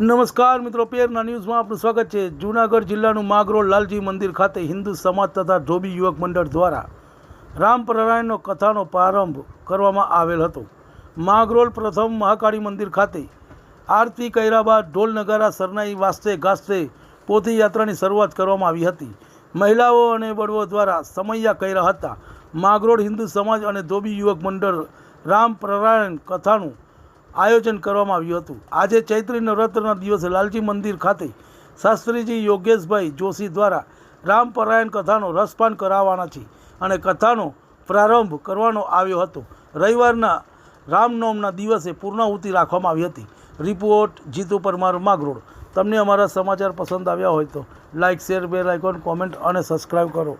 નમસ્કાર મિત્રો, પેરના ન્યૂઝમાં આપનું સ્વાગત છે. જૂનાગઢ જિલ્લાનું માગરોળ લાલજી મંદિર ખાતે હિન્દુ સમાજ તથા ધોબી યુવક મંડળ દ્વારા રામપ્રારાયણનો કથાનો પ્રારંભ કરવામાં આવેલ હતો. માગરોળ પ્રથમ મહાકાળી મંદિર ખાતે આરતી કર્યા બાદ ઢોલ નગારા, સરનાઈ, વાસ્તે ગાસ્તે પોથી યાત્રાની શરૂઆત કરવામાં આવી હતી. મહિલાઓ અને બળવો દ્વારા સમૈયા કર્યા હતા. માગરોળ હિન્દુ સમાજ અને ધોબી યુવક મંડળ રામ કથાનું આયોજન કરવામાં આવ્યું હતું. આજે ચૈત્રી નવરાત્રના દિવસે લાલજી મંદિર ખાતે શાસ્ત્રીજી યોગેશભાઈ જોશી દ્વારા રામપરાયણ કથાનો રસપાન કરાવવાના છે અને કથાનો પ્રારંભ કરવાનો આવ્યો હતો. રવિવારના રામનવમના દિવસે પૂર્ણાહુતિ રાખવામાં આવી હતી. રિપોર્ટ જીતુ પરમાર માગરોડ તમને અમારા સમાચાર પસંદ આવ્યા હોય તો like share, bell icon, comment અને સબસ્ક્રાઈબ કરો.